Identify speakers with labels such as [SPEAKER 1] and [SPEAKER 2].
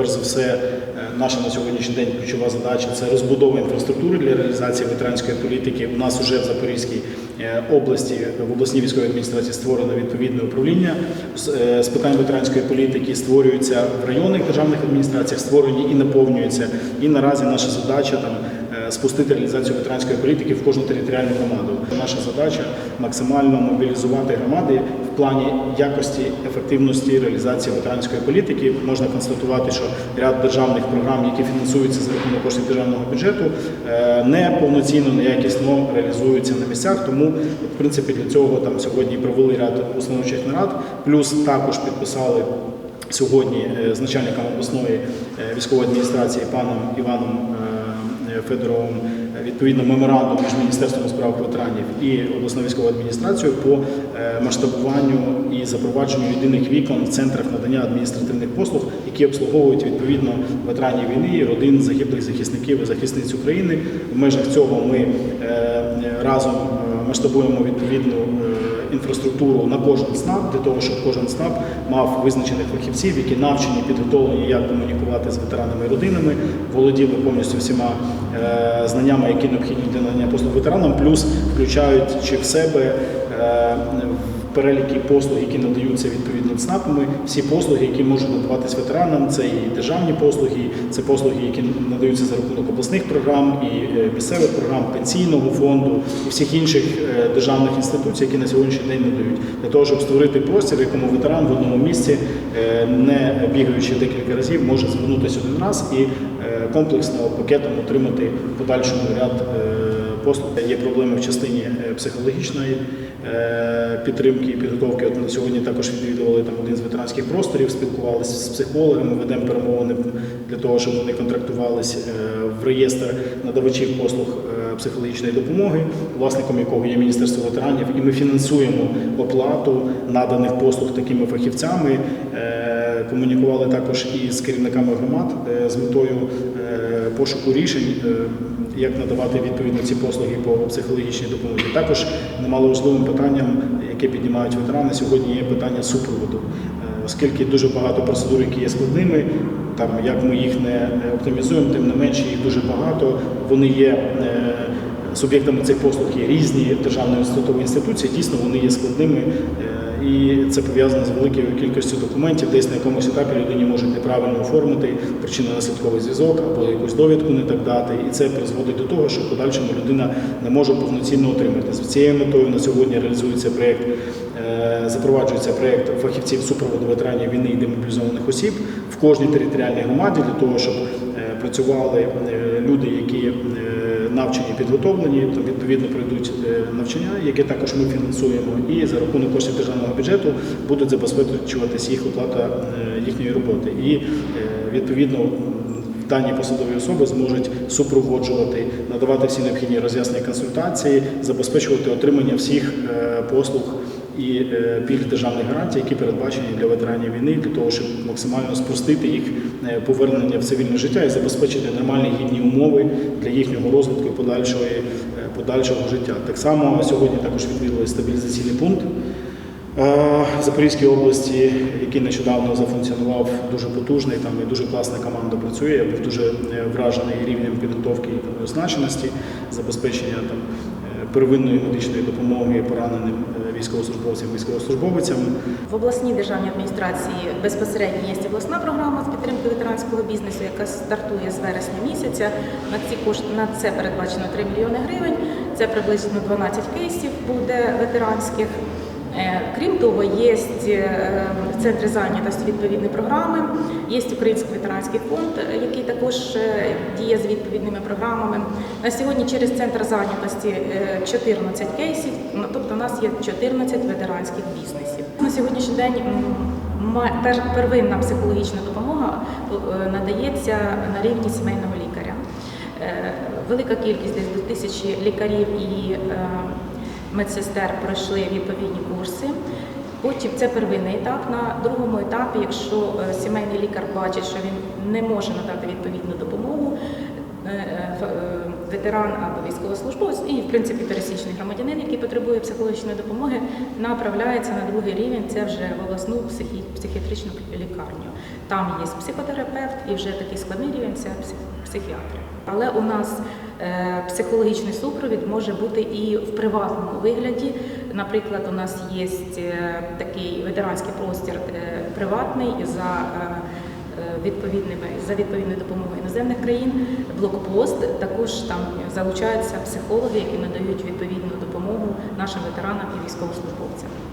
[SPEAKER 1] перш за все, е, наша на сьогоднішній день ключова задача це розбудова інфраструктури для реалізації ветеранської політики. У нас вже в Запорізькій е, області в обласній військовій адміністрації створено відповідне управління з е, питань ветеранської політики. Створюються в районних державних адміністраціях, створені і наповнюються. І наразі наша задача там спустити реалізацію ветеранської політики в кожну територіальну громаду. Наша задача максимально мобілізувати громади в плані якості, ефективності реалізації ветеранської політики. Можна констатувати, що ряд державних програм, які фінансуються за рахунок коштів державного бюджету, е, не повноцінно, неякісно реалізуються на місцях. Тому, в принципі, для цього там сьогодні провели ряд установчих нарад, плюс також підписали. Сьогодні е, з начальником обласної е, військової адміністрації паном Іваном Федоровим е, відповідно меморандум між Міністерством у справах ветеранів і обласною військовою адміністрацією по е, масштабуванню і запровадженню єдиних вікон в центрах надання адміністративних послуг, які обслуговують відповідно ветеранів війни, родин загиблих захисників і захисниць України. В межах цього ми е, разом масштабуємо відповідну інфраструктуру на кожен СНАП, для того, щоб кожен СНАП мав визначених фахівців, які навчені, підготовлені, як комунікувати з ветеранами і родинами, володіли повністю всіма е, знаннями, які необхідні для надання послуг ветеранам, плюс включаючи в себе е, переліки послуг, які надаються відповідним СНАПами, всі послуги, які можуть надаватись ветеранам, це і державні послуги, це послуги, які надаються за рахунок обласних програм і е, місцевих програм, пенсійного фонду і всіх інших е, державних інституцій, які на сьогоднішній день надають, для того, щоб створити простір, в якому ветеран в одному місці, е, не бігаючи декілька разів, може звернутися один раз і комплексно пакетом отримати в подальшому ряд послуг. Є проблеми в частині е, психологічної е, підтримки і підготовки. От ми сьогодні також відвідували там один з ветеранських просторів, спілкувалися з психологами, ведемо перемовини для того, щоб вони контрактувалися в реєстр надавачів послуг е, психологічної допомоги, власником якого є Міністерство ветеранів, і ми фінансуємо оплату наданих послуг такими фахівцями. Е, Комунікували також і з керівниками громад е, з метою е, пошуку рішень, е, як надавати відповідно ці послуги по психологічній допомозі. Також немаловажливим питанням, яке піднімають ветерани, сьогодні є питання супроводу, Е, оскільки дуже багато процедур, які є складними. Там як ми їх не оптимізуємо, тим не менше їх дуже багато. Вони є е, суб'єктами цих послуг є різні державні інституції. Дійсно, вони є складними. І це пов'язано з великою кількістю документів, десь на якомусь етапі людині можуть неправильно оформити причинно-наслідковий зв'язок або якусь довідку не так дати. І це призводить до того, що в подальшому людина не може повноцінно отримати. З цією метою на сьогодні реалізується проєкт, е, запроваджується проєкт фахівців супроводу ветеранів війни і демобілізованих осіб в кожній територіальній громаді для того, щоб е, працювали е, люди, які навчені, підготовлені, то відповідно пройдуть е, навчання, яке також ми фінансуємо, і за рахунок коштів державного бюджету будуть забезпечуватись їх оплата е, їхньої роботи. І е, відповідно дані посадові особи зможуть супроводжувати, надавати всі необхідні роз'яснення консультації, забезпечувати отримання всіх послуг і пільг державних гарантій, які передбачені для ветеранів війни, для того, щоб максимально спростити їх повернення в цивільне життя і забезпечити нормальні гідні умови їхнього розвитку і подальшої, е, подальшого життя. Так само сьогодні також відвідали стабілізаційний пункт. е, В Запорізькій області, який нещодавно зафункціонував дуже потужний, там і дуже класна команда працює. Я був дуже е, вражений рівнем підготовки і означеності, забезпечення там первинної медичної допомоги пораненим е, військовослужбовцям.
[SPEAKER 2] В обласній державній адміністрації безпосередньо є обласна програма з підтримки ветеранського бізнесу, яка стартує з вересня місяця. На ці кошти на це передбачено 3 мільйони гривень. Це приблизно 12 кейсів буде ветеранських. Е, Крім того, є е, в центрі зайнятості відповідні програми. Є Український ветеранський фонд, е, який також діє з відповідними програмами. На сьогодні через центр зайнятості е, 14 кейсів, ну, тобто у нас є 14 ветеранських бізнесів. На сьогоднішній день первинна психологічна допомога надається на рівні сімейного лікаря. Велика кількість десь до тисячі лікарів і медсестер пройшли відповідні курси. Потім це первинний етап. На другому етапі, якщо е, сімейний лікар бачить, що він не може надати відповідну допомогу, е, е, ветеран або військовослужбовець, і в принципі пересічний громадянин, який потребує психологічної допомоги, направляється на другий рівень. Це вже в обласну психі- психіатричну лікарню. Там є психотерапевт і вже такий складний рівень це псих- психіатри. Але у нас психологічний супровід може бути і в приватному вигляді. Наприклад, у нас є е, такий ветеранський простір е, приватний за е, е, відповідними за відповідною допомогою іноземних країн. Блокпост також там залучаються психологи, які надають відповідну допомогу нашим ветеранам і військовослужбовцям.